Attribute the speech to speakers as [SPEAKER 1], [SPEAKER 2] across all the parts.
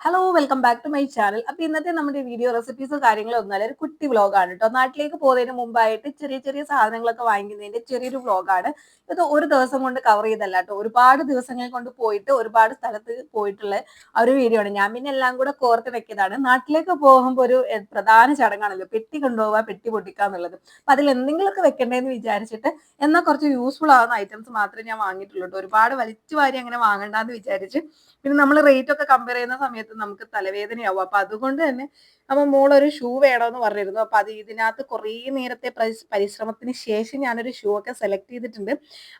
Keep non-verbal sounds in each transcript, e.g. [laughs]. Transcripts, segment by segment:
[SPEAKER 1] Hello welcome back to my channel അപ്പൊ ഇന്നത്തെ നമ്മുടെ വീഡിയോ റെസിപ്പീസ് കാര്യങ്ങളോ ഒന്നല്ല ഒരു കുട്ടി വ്ലോഗാണ് കേട്ടോ നാട്ടിലേക്ക് പോകുന്നതിന് മുമ്പായിട്ട് ചെറിയ ചെറിയ സാധനങ്ങളൊക്കെ വാങ്ങിക്കുന്നതിന്റെ ചെറിയൊരു വ്ലോഗാണ് ഇത് ഒരു ദിവസം കൊണ്ട് കവർ ചെയ്തല്ല കേട്ടോ ഒരുപാട് ദിവസങ്ങൾ കൊണ്ട് പോയിട്ട് ഒരുപാട് സ്ഥലത്ത് പോയിട്ടുള്ള ആ ഒരു വീഡിയോ ആണ്. ഞാൻ പിന്നെ എല്ലാം കൂടെ കോർത്ത് വെക്കിയതാണ് നാട്ടിലേക്ക് പോകുമ്പോൾ ഒരു പ്രധാന ചടങ്ങാണല്ലോ. പെട്ടി കൊണ്ടുപോവുക പെട്ടി പൊട്ടിക്കുക എന്നുള്ളത്. അപ്പൊ അതിൽ എന്തെങ്കിലുമൊക്കെ വെക്കണ്ടേന്ന് വിചാരിച്ചിട്ട് എന്നാൽ കുറച്ച് യൂസ്ഫുൾ ആവുന്ന ഐറ്റംസ് മാത്രമേ ഞാൻ വാങ്ങിയിട്ടുള്ളൂ കേട്ടോ ഒരുപാട് വലിച്ചു വാരി അങ്ങനെ വാങ്ങണ്ടെന്ന് വിചാരിച്ച് പിന്നെ നമ്മൾ റേറ്റ് ഒക്കെ കമ്പയർ ചെയ്യുന്ന സമയത്ത് നമുക്ക് തലവേദനയാവും. അപ്പൊ അതുകൊണ്ട് തന്നെ അപ്പൊ മോളൊരു ഷൂ വേണമെന്ന് പറഞ്ഞിരുന്നു. അപ്പൊ അത് ഇതിനകത്ത് കുറേ നേരത്തെ പരിശ്രമത്തിന് ശേഷം ഞാനൊരു ഷൂ ഒക്കെ സെലക്ട് ചെയ്തിട്ടുണ്ട്.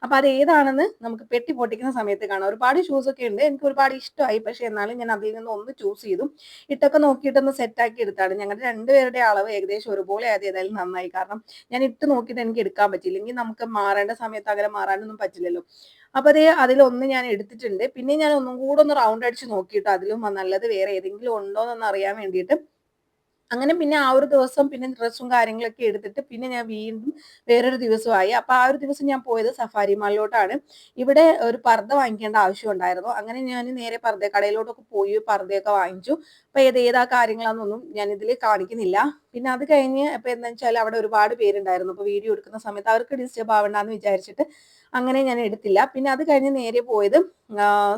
[SPEAKER 1] അപ്പൊ അത് ഏതാണെന്ന് നമുക്ക് പെട്ടി പൊട്ടിക്കുന്ന സമയത്ത് കാണാം. ഒരുപാട് ഷൂസ് ഒക്കെ ഉണ്ട്. എനിക്ക് ഒരുപാട് ഇഷ്ടമായി. പക്ഷെ എന്നാലും ഞാൻ അതിൽ നിന്ന് ഒന്ന് ചൂസ് ചെയ്തു. ഇട്ടൊക്കെ നോക്കിയിട്ടൊന്ന് സെറ്റാക്കി എടുത്താണ്. ഞങ്ങളുടെ രണ്ടുപേരുടെ അളവ് ഏകദേശം ഒരുപോലെ ആയത് ഏതായാലും നന്നായി. കാരണം ഞാൻ ഇട്ട് നോക്കിയിട്ട് എനിക്ക് എടുക്കാൻ പറ്റില്ലെങ്കിൽ നമുക്ക് മാറേണ്ട സമയത്ത് അങ്ങനെ മാറാനൊന്നും പറ്റില്ലല്ലോ. അപ്പൊ അതേ അതിലൊന്ന് ഞാൻ എടുത്തിട്ടുണ്ട്. പിന്നെ ഞാൻ ഒന്നും കൂടെ ഒന്ന് റൗണ്ട് അടിച്ച് നോക്കിയിട്ട് അതിലും നല്ലത് വേറെ ഏതെങ്കിലും ഉണ്ടോ എന്നൊന്ന് അറിയാൻ വേണ്ടിയിട്ട് അങ്ങനെ പിന്നെ ആ ഒരു ദിവസം പിന്നെ ഡ്രസ്സും കാര്യങ്ങളൊക്കെ എടുത്തിട്ട് പിന്നെ ഞാൻ വീണ്ടും വേറൊരു ദിവസമായി. അപ്പൊ ആ ഒരു ദിവസം ഞാൻ പോയത് സഫാരി മാളിലോട്ടാണ് ഇവിടെ ഒരു പർദ്ദ വാങ്ങിക്കേണ്ട ആവശ്യം ഉണ്ടായിരുന്നു. അങ്ങനെ ഞാൻ നേരെ പർദ്ദ കടയിലോട്ടൊക്കെ പോയി പർദ്ദയൊക്കെ വാങ്ങിച്ചു. അപ്പൊ ഏത് ഏതാ കാര്യങ്ങളാണെന്നൊന്നും ഞാൻ ഇതിൽ കാണിക്കുന്നില്ല. പിന്നെ അത് കഴിഞ്ഞ് ഇപ്പൊ എന്താ വെച്ചാൽ അവിടെ ഒരുപാട് പേരുണ്ടായിരുന്നു. അപ്പോൾ വീഡിയോ എടുക്കുന്ന സമയത്ത് അവർക്ക് ഡിസ്റ്റർബ് ആവണ്ടെന്ന് വിചാരിച്ചിട്ട് അങ്ങനെ ഞാൻ എടുത്തില്ല. പിന്നെ അത് കഴിഞ്ഞ് നേരെ പോയത്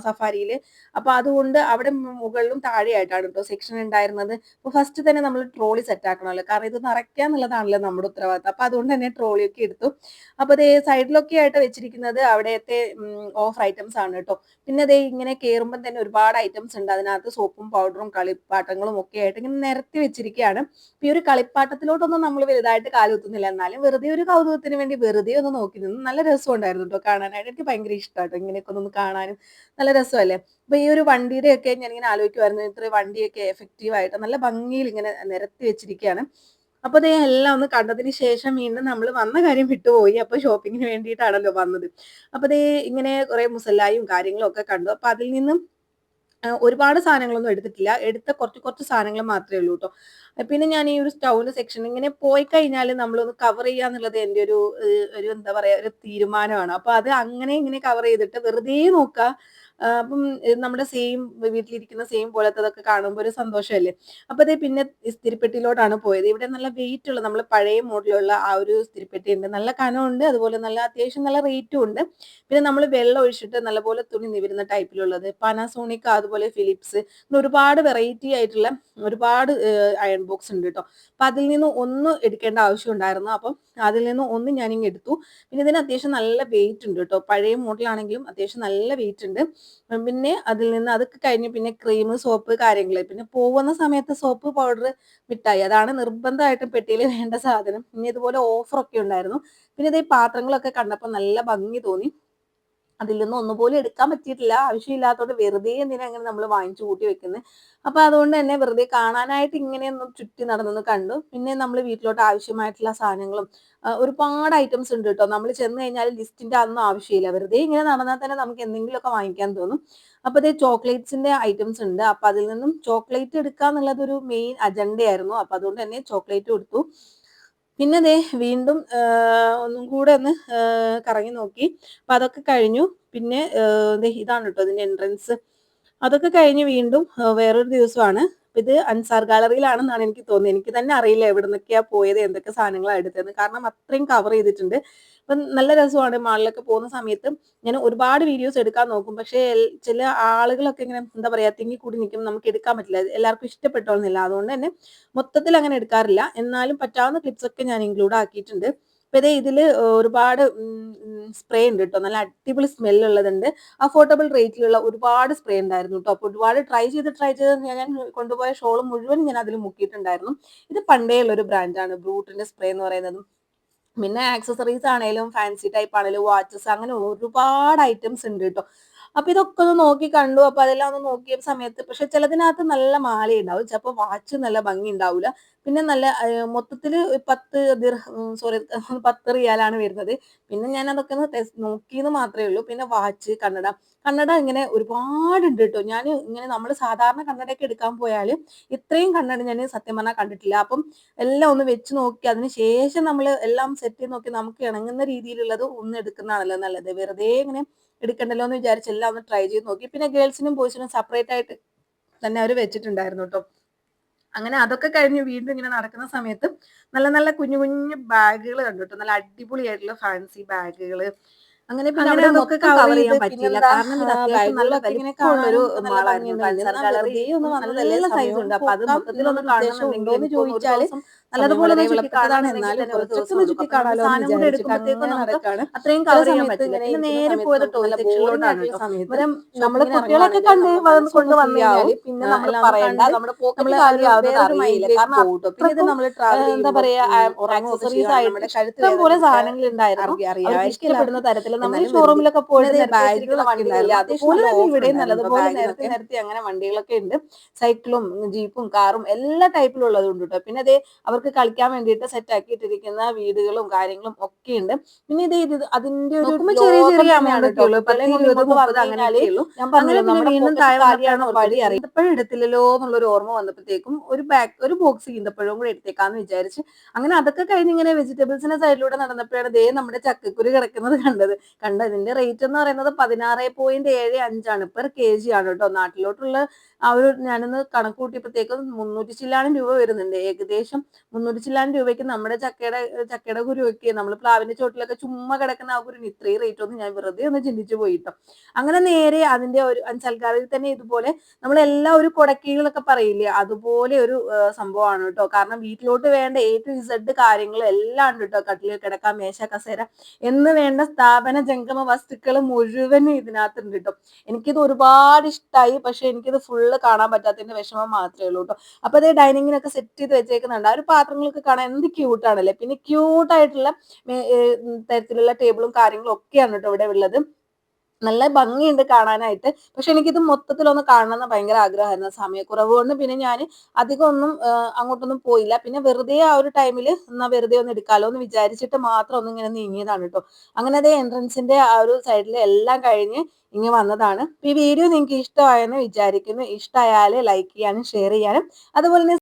[SPEAKER 1] സഫാരിയിൽ അപ്പോൾ അതുകൊണ്ട് അവിടെ മുകളിലും താഴെയായിട്ടാണ് കേട്ടോ സെക്ഷൻ ഉണ്ടായിരുന്നത്. അപ്പോൾ ഫസ്റ്റ് തന്നെ നമ്മൾ ട്രോളി സെറ്റ് ആക്കണമല്ലോ. കാരണം ഇത് നിറയ്ക്കുക എന്നുള്ളതാണല്ലോ നമ്മുടെ ഉത്തരവാദിത്തം. അപ്പൊ അതുകൊണ്ട് തന്നെ ട്രോളിയൊക്കെ എടുത്തു. അപ്പോൾ അതേ സൈഡിലൊക്കെ ആയിട്ട് വെച്ചിരിക്കുന്നത് അവിടെത്തെ ഓഫർ ഐറ്റംസ് ആണ് കേട്ടോ. പിന്നെ അതേ ഇങ്ങനെ കയറുമ്പം തന്നെ ഒരുപാട് ഐറ്റംസ് ഉണ്ട്. അതിനകത്ത് സോപ്പും പൗഡറും കളിപ്പാട്ടങ്ങളും ഒക്കെ ആയിട്ട് ഇങ്ങനെ നിരത്തി വെച്ചിരിക്കുകയാണ്. ഈ ഒരു കളിപ്പാട്ടത്തിലോട്ടൊന്നും നമ്മൾ വലുതായിട്ട് കാലുകുത്തുന്നില്ല എന്നാലും വെറുതെ ഒരു കൗതുകത്തിന് വേണ്ടി വെറുതെ ഒന്ന് നോക്കി നിന്ന് നല്ല രസമുണ്ടായിരുന്നു കേട്ടോ കാണാനായിട്ട്. എനിക്ക് ഭയങ്കര ഇഷ്ടമായിട്ടോ ഇങ്ങനെയൊക്കെ ഒന്ന് കാണാനും. നല്ല രസമല്ലേ? അപ്പൊ ഈ ഒരു വണ്ടിയുടെ ഒക്കെ ഞാനിങ്ങനെ ആലോചിക്കുമായിരുന്നു ഇത്ര വണ്ടിയൊക്കെ എഫക്റ്റീവ് ആയിട്ട് നല്ല ഭംഗിയിൽ ഇങ്ങനെ നിരത്തി വെച്ചിരിക്കുകയാണ്. അപ്പൊ ദേ എല്ലാം ഒന്ന് കണ്ടതിന് ശേഷം വീണ്ടും നമ്മൾ വന്ന കാര്യം വിട്ടുപോയി. അപ്പൊ ഷോപ്പിങ്ങിന് വേണ്ടിയിട്ടാണല്ലോ വന്നത്. അപ്പൊ അതേ ഇങ്ങനെ കുറെ മുസല്ലായും കാര്യങ്ങളും ഒക്കെ കണ്ടു. അപ്പൊ അതിൽ നിന്നും ഒരുപാട് സാധനങ്ങളൊന്നും എടുത്തിട്ടില്ല. എടുത്ത കുറച്ച് കുറച്ച് സാധനങ്ങൾ മാത്രമേ ഉള്ളൂ കേട്ടോ പിന്നെ ഞാൻ ഈ ഒരു സ്റ്റൗവിന്റെ സെക്ഷൻ ഇങ്ങനെ പോയി കഴിഞ്ഞാൽ നമ്മളൊന്ന് കവർ ചെയ്യുക എന്നുള്ളത് എന്റെ ഒരു ഒരു എന്താ പറയാ ഒരു തീരുമാനമാണ്. അപ്പൊ അത് അങ്ങനെ ഇങ്ങനെ കവർ ചെയ്തിട്ട് വെറുതെ നോക്കുക അപ്പം നമ്മുടെ സെയിം വീട്ടിലിരിക്കുന്ന സെയിം പോലത്തെ അതൊക്കെ കാണുമ്പോൾ ഒരു സന്തോഷമല്ലേ? അപ്പൊ അതേ പിന്നെ സ്ഥിരപ്പെട്ടിയിലോട്ടാണ് പോയത്. ഇവിടെ നല്ല വെയിറ്റ് ഉള്ള നമ്മൾ പഴയ മോഡലുള്ള ആ ഒരു സ്ഥിരപ്പെട്ടി ഉണ്ട്. നല്ല കനമുണ്ട് അതുപോലെ നല്ല അത്യാവശ്യം നല്ല റേറ്റും ഉണ്ട്. പിന്നെ നമ്മൾ വെള്ളം ഒഴിച്ചിട്ട് നല്ലപോലെ തുണി നിവരുന്ന ടൈപ്പിലുള്ളത് പാനാസോണിക് അതുപോലെ ഫിലിപ്സ് ഒരുപാട് വെറൈറ്റി ആയിട്ടുള്ള ഒരുപാട് അയൺ ബോക്സ് ഉണ്ട് കേട്ടോ അപ്പൊ അതിൽ നിന്ന് ഒന്ന് എടുക്കേണ്ട ആവശ്യം ഉണ്ടായിരുന്നു. അപ്പം അതിൽ നിന്ന് ഒന്ന് ഞാനിങ്ങ് എടുത്തു. പിന്നെ ഇതിന് അത്യാവശ്യം നല്ല വെയിറ്റ് ഉണ്ട് കേട്ടോ പഴയ മോഡലാണെങ്കിലും അത്യാവശ്യം നല്ല വെയിറ്റ് ഉണ്ട്. പിന്നെ അതിൽ നിന്ന് അതൊക്കെ കഴിഞ്ഞ് പിന്നെ ക്രീം സോപ്പ് കാര്യങ്ങൾ. പിന്നെ പോകുന്ന സമയത്ത് സോപ്പ് പൗഡർ മിഠായി. അതാണ് നിർബന്ധമായിട്ടും പെട്ടിയിൽ വേണ്ട സാധനം. പിന്നെ ഇതുപോലെ ഓഫറൊക്കെ ഉണ്ടായിരുന്നു. പിന്നെ ഇത് പാത്രങ്ങളൊക്കെ കണ്ടപ്പോൾ നല്ല ഭംഗി തോന്നി. അതിൽ നിന്ന് ഒന്നുപോലും എടുക്കാൻ പറ്റിയിട്ടില്ല. ആവശ്യമില്ലാത്തതുകൊണ്ട് വെറുതെ എന്തിനാ അങ്ങനെ നമ്മൾ വാങ്ങിച്ചു കൂട്ടി വെക്കുന്നത് അപ്പൊ അതുകൊണ്ട് തന്നെ വെറുതെ കാണാനായിട്ട് ഇങ്ങനെയൊന്നും ചുറ്റി നടന്നൊന്ന് കണ്ടു. പിന്നെ നമ്മൾ വീട്ടിലോട്ട് ആവശ്യമായിട്ടുള്ള സാധനങ്ങളും ഒരുപാട് ഐറ്റംസ് ഉണ്ട് കേട്ടോ. നമ്മൾ ചെന്ന് കഴിഞ്ഞാൽ ലിസ്റ്റിന്റെ അതൊന്നും ആവശ്യമില്ല. വെറുതെ ഇങ്ങനെ നടന്നാൽ തന്നെ നമുക്ക് എന്തെങ്കിലുമൊക്കെ വാങ്ങിക്കാൻ തോന്നും. അപ്പൊ അതേ ചോക്ലേറ്റ്സിന്റെ ഐറ്റംസ് ഉണ്ട്. അപ്പൊ അതിൽ നിന്നും ചോക്ലേറ്റ് എടുക്കുക എന്നുള്ളത് ഒരു മെയിൻ അജണ്ടയായിരുന്നു അപ്പൊ അതുകൊണ്ട് തന്നെ ചോക്ലേറ്റ് കൊടുത്തു. പിന്നെ ദേ വീണ്ടും ഒന്നും കൂടെ ഒന്ന് കറങ്ങി നോക്കി. അപ്പൊ അതൊക്കെ കഴിഞ്ഞു. പിന്നെ ഇതാണ് കേട്ടോ ഇതിന്റെ എൻട്രൻസ് അതൊക്കെ കഴിഞ്ഞ് വീണ്ടും വേറൊരു ദിവസമാണ്. ഇത് അൻസാർ ഗാലറിയിലാണെന്നാണ് എനിക്ക് തോന്നുന്നത്. എനിക്ക് തന്നെ അറിയില്ല എവിടെ നിന്നൊക്കെയാ പോയത് എന്തൊക്കെ സാധനങ്ങളാണ് എടുത്തതെന്ന്. കാരണം അത്രയും കവർ ചെയ്തിട്ടുണ്ട്. അപ്പം നല്ല രസമാണ് മാളിലൊക്കെ പോകുന്ന സമയത്ത്. ഞാൻ ഒരുപാട് വീഡിയോസ് എടുക്കാൻ നോക്കും. പക്ഷേ ചില ആളുകളൊക്കെ ഇങ്ങനെ എന്താ പറയാ തിങ്ങി കൂടി നിൽക്കും നമുക്ക് എടുക്കാൻ പറ്റില്ല. എല്ലാവർക്കും ഇഷ്ടപ്പെട്ടോന്നില്ല. അതുകൊണ്ട് തന്നെ മൊത്തത്തിൽ അങ്ങനെ എടുക്കാറില്ല. എന്നാലും പറ്റാവുന്ന ക്ലിപ്സ് ഒക്കെ ഞാൻ ഇൻക്ലൂഡ് ആക്കിയിട്ടുണ്ട്. അപ്പൊ ഇതേ ഇതിൽ ഒരുപാട് സ്പ്രേ ഉണ്ട് കേട്ടോ നല്ല അടിപൊളി സ്മെൽ ഉള്ളതുണ്ട്. അഫോർഡബിൾ റേറ്റിലുള്ള ഒരുപാട് സ്പ്രേ ഉണ്ടായിരുന്നു കേട്ടോ അപ്പൊ ഒരുപാട് ട്രൈ ചെയ്ത് ട്രൈ ചെയ്ത് ഞാൻ കൊണ്ടുപോയ ഷോൾ മുഴുവൻ ഞാൻ അതിൽ മുക്കിയിട്ടുണ്ടായിരുന്നു. ഇത് പണ്ടേ ഉള്ള ഒരു ബ്രാൻഡാണ് ബ്രൂട്ടിന്റെ സ്പ്രേ എന്ന് പറയുന്നത്. പിന്നെ ആക്സസറീസ് ആണെങ്കിലും ഫാൻസി ടൈപ്പ് ആണെങ്കിലും വാച്ചസ് അങ്ങനെ ഒരുപാട് ഐറ്റംസ് ഉണ്ട് കേട്ടോ അപ്പൊ ഇതൊക്കെ ഒന്ന് നോക്കി കണ്ടു. അപ്പൊ അതെല്ലാം ഒന്ന് നോക്കിയ സമയത്ത് പക്ഷെ ചിലതിനകത്ത് നല്ല മാല ഉണ്ടാവും ചിലപ്പോൾ വാച്ച് നല്ല ഭംഗി ഉണ്ടാവില്ല പിന്നെ നല്ല മൊത്തത്തിൽ പത്ത് സോറി [laughs] പത്ത് റിയാലാണ് വരുന്നത്. പിന്നെ ഞാൻ അതൊക്കെ ഒന്ന് നോക്കിയെന്ന് മാത്രമേ ഉള്ളൂ. പിന്നെ വാച്ച് കണ്ണട. കണ്ണട ഇങ്ങനെ ഒരുപാട് ഉണ്ട് കേട്ടോ. ഞാൻ ഇങ്ങനെ നമ്മൾ സാധാരണ കണ്ണടയൊക്കെ എടുക്കാൻ പോയാൽ ഇത്രയും കണ്ണട ഞാൻ സത്യം പറഞ്ഞാൽ കണ്ടിട്ടില്ല. അപ്പം എല്ലാം ഒന്ന് വെച്ച് നോക്കി അതിന് ശേഷം നമ്മൾ എല്ലാം സെറ്റ് ചെയ്ത് നോക്കി നമുക്ക് ഇണങ്ങുന്ന രീതിയിലുള്ളത് ഒന്ന് എടുക്കുന്നതാണല്ലോ നല്ലത്. വെറുതെ ഇങ്ങനെ എടുക്കണ്ടല്ലോ എന്ന് വിചാരിച്ച് എല്ലാം ഒന്ന് ട്രൈ ചെയ്ത് നോക്കി. പിന്നെ ഗേൾസിനും ബോയ്സിനും സെപ്പറേറ്റ് ആയിട്ട് തന്നെ അവർ വെച്ചിട്ടുണ്ടായിരുന്നു കേട്ടോ അങ്ങനെ അതൊക്കെ കഴിഞ്ഞ് വീണ്ടും ഇങ്ങനെ നടക്കുന്ന സമയത്ത് നല്ല നല്ല കുഞ്ഞു കുഞ്ഞു ബാഗുകൾ കണ്ടു കേട്ടോ നല്ല അടിപൊളിയായിട്ടുള്ള ഫാൻസി ബാഗുകൾ അങ്ങനെ പിന്നെ അവിടെ മൊത്തം
[SPEAKER 2] cover ചെയ്യാൻ
[SPEAKER 1] പറ്റില്ല.
[SPEAKER 2] കാരണം ഇത് അത്യാവശ്യം നല്ല വലിപ്പമുള്ളൊരു മാളായിരുന്നു. ഒന്ന് വന്നതല്ലേ,
[SPEAKER 1] നല്ല ഉണ്ട്. അപ്പൊ അത് മൊത്തത്തിലൊന്ന്
[SPEAKER 2] എന്ന്
[SPEAKER 1] കാണണമെന്നുണ്ടെങ്കിൽ എനിക്ക് ചോദിച്ചാൽ നല്ലതുപോലെ ചുറ്റി
[SPEAKER 2] എന്നാലും
[SPEAKER 1] എടുക്കും.
[SPEAKER 2] ചുറ്റി കാണാലോ
[SPEAKER 1] എടുക്കുമ്പോഴത്തേക്കും നമുക്ക് അത്രയും കവർ ചെയ്യാൻ പറ്റില്ല. പിന്നെ നേരെ പോയത്
[SPEAKER 2] ടോയ്ലറ്റ്
[SPEAKER 1] സെക്ഷനിലോട്ടാണ്
[SPEAKER 2] സമയത്ത് നമ്മൾ
[SPEAKER 1] കുട്ടികളൊക്കെ കണ്ട് പിന്നെ നമ്മൾ പറയണ്ട. നമ്മുടെ അറിയില്ല കാരണം
[SPEAKER 2] പിന്നെ ഇത് നമ്മൾ
[SPEAKER 1] എന്താ പറയാ ആക്സസറീസ് ആയിട്ട് പോലെ സാധനങ്ങൾ ഉണ്ടായിരുന്നു ഇഷ്ടപ്പെടുന്ന തരത്തിൽ നമ്മൾ ഷോറൂമിലൊക്കെ പോയിട്ട്. അതുപോലെ തന്നെ ഇവിടെ നല്ലതുപോലെ നിരത്തി നിരത്തി അങ്ങനെ വണ്ടികളൊക്കെ ഉണ്ട്. സൈക്കിളും ജീപ്പും കാറും എല്ലാ ടൈപ്പിലുള്ളതും ഉണ്ട് കേട്ടോ. പിന്നെ അതേ അവർക്ക് കളിക്കാൻ വേണ്ടിയിട്ട് സെറ്റ് ആക്കിയിട്ടിരിക്കുന്ന വീടുകളും കാര്യങ്ങളും ഒക്കെ ഉണ്ട്. പിന്നെ ഇത് ഇത് അതിന്റെ ഒരു
[SPEAKER 2] ചെറിയ ചെറിയ
[SPEAKER 1] ഈന്തപ്പഴം എടുത്തില്ലല്ലോ എന്നുള്ളൊരു ഓർമ്മ വന്നപ്പോഴത്തേക്കും ഒരു ബാഗ് ഒരു ബോക്സ് ഈന്തപ്പഴവും കൂടെ എടുത്തേക്കാന്ന് വിചാരിച്ച്. അങ്ങനെ അതൊക്കെ കഴിഞ്ഞ് ഇങ്ങനെ വെജിറ്റബിൾസിന്റെ സൈഡിലൂടെ നടന്നപ്പോഴാണ് ദേ നമ്മുടെ ചക്കക്കുരു കിടക്കുന്നത് കണ്ടത്. കണ്ട? ഇതിന്റെ റേറ്റ് എന്ന് പറയുന്നത് പതിനാറ് പോയിന്റ് ഏഴ് അഞ്ചാണ്. പെർ കെ ജി ആണ് കേട്ടോ. നാട്ടിലോട്ടുള്ള ആ ഒരു ഞാനൊന്ന് കണക്ക് കൂട്ടിയപ്പോഴത്തേക്കും മുന്നൂറ്റി ചില്ലാനും രൂപ വരുന്നുണ്ട്. ഏകദേശം മുന്നൂറ്റി ചില്ലാനും രൂപയ്ക്ക് നമ്മുടെ ചക്കയുടെ ചക്കയുടെ കുരുവൊക്കെ നമ്മൾ പ്ലാവിന്റെ ചോട്ടിലൊക്കെ ചുമ്മാ കിടക്കുന്ന ആ കുരുവിന് ഇത്രയും റേറ്റ് ഒന്നും ഞാൻ വെറുതെ ഒന്ന് ചിന്തിച്ചു പോയിട്ടോ. അങ്ങനെ നേരെ അതിന്റെ ഒരു അഞ്ചൽക്കാരിൽ തന്നെ ഇതുപോലെ നമ്മളെല്ലാം ഒരു കൊടക്കീകളൊക്കെ പറയില്ലേ അതുപോലെ ഒരു സംഭവമാണ് കേട്ടോ. കാരണം വീട്ടിലോട്ട് വേണ്ട എ ടു ഇസഡ് കാര്യങ്ങൾ എല്ലാം ഉണ്ട് കേട്ടോ. കട്ടിലിൽ കിടക്കാം മേശ കസേര എന്ന് വേണ്ട സ്ഥാപന ജംഗമ വസ്തുക്കൾ മുഴുവനും ഇതിനകത്തുണ്ട് കേട്ടോ. എനിക്കിത് ഒരുപാട് ഇഷ്ടമായി പക്ഷെ എനിക്കിത് ഫുള്ള് കാണാൻ പറ്റാത്തതിന്റെ വിഷമം മാത്രമേ ഉള്ളൂ കേട്ടോ അപ്പൊ അതേ ഡൈനിങ്ങിനൊക്കെ സെറ്റ് ചെയ്ത് വെച്ചേക്കുന്നുണ്ട്. ആ ഒരു പാത്രങ്ങളൊക്കെ കാണാൻ എന്ത് ക്യൂട്ടാണല്ലേ പിന്നെ ക്യൂട്ടായിട്ടുള്ള തരത്തിലുള്ള ടേബിളും കാര്യങ്ങളും ഒക്കെയാണ് കേട്ടോ ഇവിടെ ഉള്ളത്. നല്ല ഭംഗിയുണ്ട് കാണാനായിട്ട്. പക്ഷെ എനിക്കിത് മൊത്തത്തിലൊന്ന് കാണണമെന്ന് ഭയങ്കര ആഗ്രഹമായിരുന്നു. സമയക്കുറവ് കൊണ്ട് പിന്നെ ഞാൻ അധികം ഒന്നും അങ്ങോട്ടൊന്നും പോയില്ല. പിന്നെ വെറുതെ ആ ഒരു ടൈമിൽ എന്നാ വെറുതെ ഒന്ന് എടുക്കാലോ എന്ന് വിചാരിച്ചിട്ട് മാത്രം ഒന്ന് ഇങ്ങനെ നീങ്ങിയതാണ് കേട്ടോ. അങ്ങനെ അതേ എൻട്രൻസിന്റെ ആ ഒരു സൈഡിൽ എല്ലാം കഴിഞ്ഞ് ഇങ്ങനെ വന്നതാണ്. ഈ വീഡിയോ നിങ്ങൾക്ക് ഇഷ്ടമായെന്ന് വിചാരിക്കുന്നു. ഇഷ്ടമായാൽ ലൈക്ക് ചെയ്യാനും ഷെയർ ചെയ്യാനും. അതുപോലെ തന്നെ